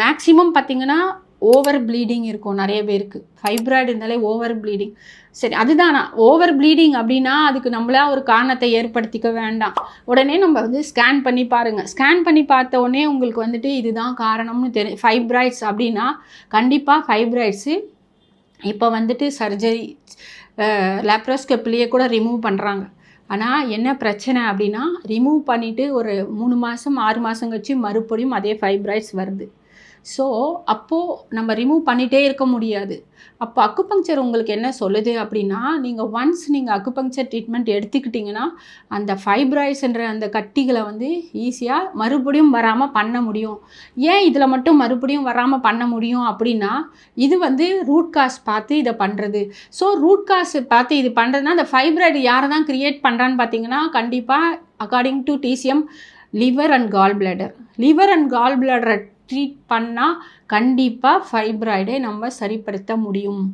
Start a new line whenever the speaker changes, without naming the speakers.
Maximum பார்த்தீங்கன்னா over bleeding இருக்கும் நிறைய பேருக்கு. ஃபைப்ராய்டு இருந்தாலே ஓவர் ப்ளீடிங் சரி அதுதானா? ஓவர் ப்ளீடிங் அப்படின்னா அதுக்கு நம்மளா ஒரு காரணத்தை ஏற்படுத்திக்க வேண்டாம். உடனே நம்ம வந்து ஸ்கேன் பண்ணி பாருங்கள் ஸ்கேன் பண்ணி பார்த்த உடனே உங்களுக்கு வந்துட்டு இதுதான் காரணம்னு தெரியும் ஃபைப்ராய்ட்ஸ் அப்படின்னா கண்டிப்பாக ஃபைப்ராய்ட்ஸு இப்போ வந்துட்டு சர்ஜரி லேப்ரோஸ்கோப்லேயே கூட ரிமூவ் பண்ணுறாங்க ஆனால் என்ன பிரச்சனை அப்படின்னா ரிமூவ் பண்ணிவிட்டு ஒரு மூணு மாதம் ஆறு மாதம் கழிச்சு மறுபடியும் அதே ஃபைப்ராய்ட்ஸ் வருது. ஸோ அப்போது நம்ம ரிமூவ் பண்ணிகிட்டே இருக்க முடியாது. அப்போ அக்குபங்க்சர் உங்களுக்கு என்ன சொல்லுது அப்படின்னா நீங்கள் ஒன்ஸ் நீங்கள் அக்குபங்க்சர் ட்ரீட்மெண்ட் எடுத்துக்கிட்டிங்கன்னா அந்த ஃபைப்ராய்ஸ்ன்ற அந்த கட்டிகளை வந்து ஈஸியாக மறுபடியும் வராமல் பண்ண முடியும். ஏன் இதில் மட்டும் மறுபடியும் வராமல் பண்ண முடியும் அப்படின்னா இது வந்து ரூட் காஸ் பார்த்து இதை பண்ணுறது ஸோ ரூட் காஸ் பார்த்து இது பண்ணுறதுனா அந்த ஃபைப்ராய்டு யாரை தான் க்ரியேட் பண்ணுறான்னு பார்த்தீங்கன்னா கண்டிப்பாக according to TCM liver and gall bladder liver and gall பிளாடரை treat பண்ணால் கண்டிப்பாக ஃபைப்ராய்டை நம்ம சரிப்படுத்த முடியும்.